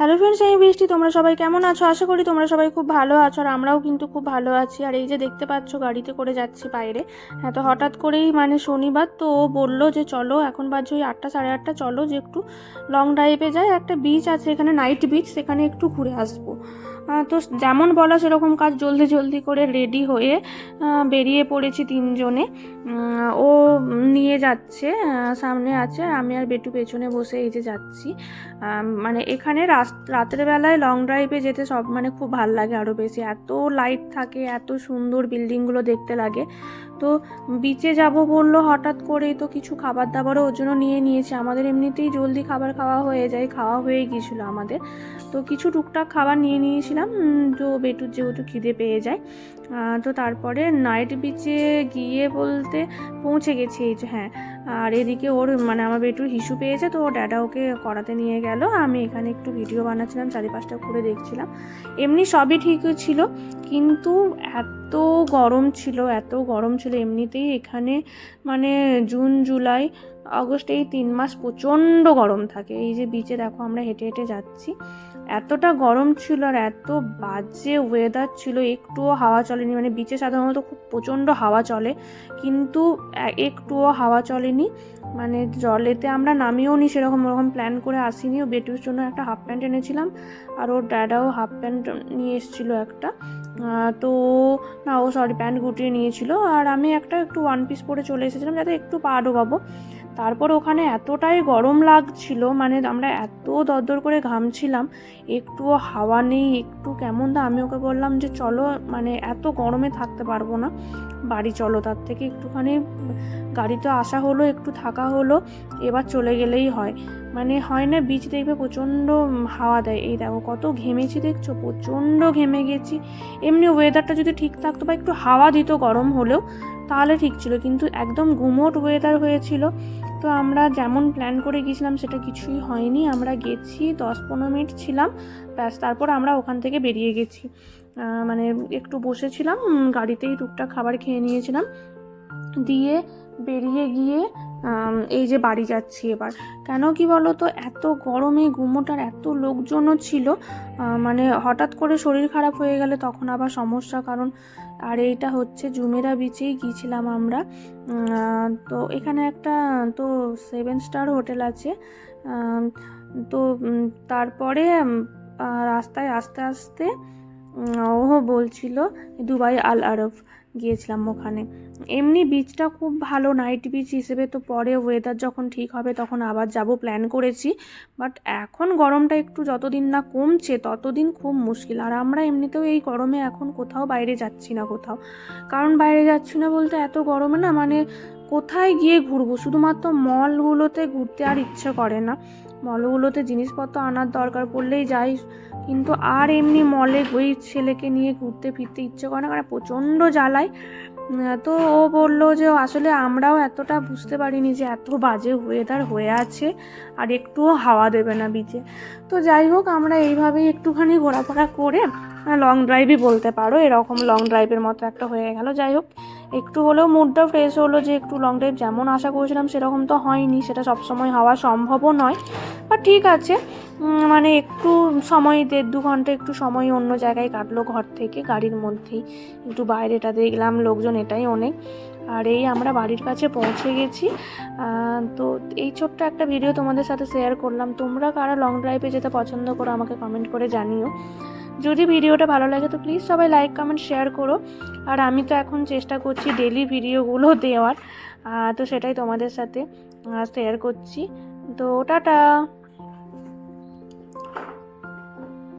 Hello friends আমি বৃষ্টি। তোমরা সবাই কেমন আছো? আশা করি তোমরা সবাই খুব ভালো আছো আর আমরাও কিন্তু খুব ভালো আছি। আর এই যে দেখতে পাচ্ছ, গাড়িতে করে যাচ্ছি বাইরে। হ্যাঁ তো হঠাৎ করেই মানে শনিবার তো ও বলল যে চলো, এখন বাজে ওই আটটা, সাড়ে আটটা, চলো যে একটু লং ড্রাইভে যাই একটা বিচ আছে এখানে নাইট বিচ সেখানে একটু ঘুরে আসব। তো যেমন বলা সেরকম কাজ জলদি জলদি করে রেডি হয়ে বেরিয়ে পড়েছি তিনজনে। ও নিয়ে যাচ্ছে সামনে আছে, আমি আর বেটু পেছনে বসে এই যে যাচ্ছি। মানে এখানে রাতের বেলায় লং ড্রাইভে যেতে সব মানে খুব ভালো লাগে আরও বেশি। এত লাইট থাকে, এত সুন্দর বিল্ডিংগুলো দেখতে লাগে। তো বিচে যাব বলল, হঠাৎ করেই তো কিছু খাবার দাবারও ওর জন্য নিয়ে নিয়েছে। আমাদের এমনিতেই জলদি খাবার খাওয়া হয়ে যায়, খাওয়া হয়ে গিয়েছিল আমাদের। তো কিছু টুকটাক খাবার নিয়ে নিয়েছিলাম তো বেটুর যেহেতু খিদে পেয়ে যায় তো তারপরে নাইট বিচে গিয়ে বলতে পৌঁছে গেছি এই যে হ্যাঁ। আর এদিকে ওর মানে আমার বেটুর হিসু পেয়েছে, তো ওর ড্যাডা ওকে করাতে নিয়ে গেল। আমি এখানে একটু ভিডিও বানাচ্ছিলাম, চারিপাশটা ঘুরে দেখছিলাম। এমনি সবই ঠিক ছিল, কিন্তু এত গরম ছিল এত গরম ছিল এমনিতেই এখানে মানে জুন জুলাই আগস্ট এই তিন মাস প্রচণ্ড গরম থাকে। এই যে বিচে দেখো আমরা হেঁটে হেঁটে যাচ্ছি। এতটা গরম ছিল আর এত বাজে ওয়েদার ছিল, একটুও হাওয়া চলেনি। মানে বিচে সাধারণত খুব প্রচণ্ড হাওয়া চলে, কিন্তু একটুও হাওয়া চলেনি। মানে জলেতে আমরা নামিও নি সেরকম ওরকম প্ল্যান করে আসিনি। ও বেটুর জন্য একটা হাফ প্যান্ট এনেছিলাম আর ওর ড্যাডাও হাফ প্যান্ট নিয়ে এসেছিল একটা। তো, না, ও সরি প্যান্ট গুটিয়ে নিয়েছিল। আর আমি একটা একটু ওয়ান পিস পরে চলে এসেছিলাম যাতে একটু পা ডোবাবো। তারপর ওখানে এতটাই গরম লাগছিল মানে আমরা এত দরদর করে ঘামছিলাম, একটুও হাওয়া নেই, একটু কেমন তা আমি ওকে বললাম যে চলো মানে এত গরমে থাকতে পারব না, বাড়ি চলো, তার থেকে একটুখানি, গাড়িতে আসা হলো, একটু থাকা হলো, এবার চলে গেলেই হয়। মানে হয় না বিচ দেখবে প্রচণ্ড হাওয়া দেয়। এই দেখো কত ঘেমেছি দেখছ, প্রচণ্ড ঘেমে গেছি। এমনি ওয়েদারটা যদি ঠিক থাকতো বা একটু হাওয়া দিত গরম হলেও, তাহলে ঠিক ছিল। কিন্তু একদম গুমোট ওয়েদার হয়েছিল। তো আমরা যেমন প্ল্যান করে গিয়েছিলাম, সেটা কিছুই হয়নি। আমরা গেছি দশ পনেরো মিনিট ছিলাম, ব্যাস, তারপর আমরা ওখান থেকে বেরিয়ে গেছি। মানে একটু বসেছিলাম গাড়িতেই টুকটাক খাবার খেয়ে নিয়েছিলাম। দিয়ে বেরিয়ে গিয়ে এই যে বাড়ি যাচ্ছি এবার। কেন কি বলো তো এত গরমে গুমোটার এত লোকজনও ছিল মানে হঠাৎ করে শরীর খারাপ হয়ে গেলে তখন আবার সমস্যা, কারণ আর এইটা হচ্ছে জুমেরা বিচেই গিয়েছিলাম আমরা। তো এখানে একটা, তো সেভেন স্টার হোটেল আছে। তো তারপরে রাস্তায় আস্তে আস্তে ও বলছিল, দুবাই আল আরব গিয়েছিলাম ওখানে। এমনি বিচটা খুব ভালো নাইট বিচ হিসেবে তো পরে ওয়েদার যখন ঠিক হবে তখন আবার যাব প্ল্যান করেছি। বাট এখন গরমটা একটু যতদিন না কমছে, ততদিন খুব মুশকিল। আর আমরা এমনিতেও এই গরমে এখন কোথাও বাইরে যাচ্ছি না কোথাও। কারণ বাইরে যাচ্ছি না বলতে এত গরমে না মানে কোথায় গিয়ে ঘুরবো? শুধুমাত্র মলগুলোতে ঘুরতে আর ইচ্ছে করে না। মলগুলোতে জিনিসপত্র আনার দরকার পড়লেই যাই। কিন্তু আর এমনি মলে ওই ছেলেকে নিয়ে ঘুরতে ফিরতে ইচ্ছে করে না, কারণ প্রচণ্ড জ্বালায়। তো ও বলল যে, আসলে আমরাও এতটা বুঝতে পারিনি যে এত বাজে ওয়েদার হয়ে আছে, আর একটুও হাওয়া দেবে না বিচে তো যাই হোক, আমরা এইভাবেই একটুখানি ঘোরাফেরা করে লং ড্রাইভই বলতে পারো, এরকম লং ড্রাইভের মতো একটা হয়ে গেল। যাই হোক একটু হলেও মুডটা ফ্রেশ হলো যে একটু লং ড্রাইভ যেমন আশা করেছিলাম সেরকম তো হয়নি, সেটা সবসময় হওয়া সম্ভবও নয়। বা ঠিক আছে মানে একটু সময়, দেড় দু ঘণ্টা একটু সময় অন্য জায়গায় কাটলো ঘর থেকে, গাড়ির মধ্যেই। একটু বাইরেটা দেখলাম, লোকজন এটাই অনেক। আর এই আমরা বাড়ির কাছে পৌঁছে গেছি। তো এই ছোট্ট একটা ভিডিও তোমাদের সাথে শেয়ার করলাম। তোমরা কারা লং ড্রাইভে যেতে পছন্দ করো আমাকে কমেন্ট করে জানিও। যদি ভিডিওটা ভালো লাগে তো প্লিজ সবাই লাইক কমেন্ট শেয়ার করো। আর আমি তো এখন চেষ্টা করছি ডেলি ভিডিওগুলো দেওয়ার। তো সেটাই তোমাদের সাথে শেয়ার করছি। তো টাটা!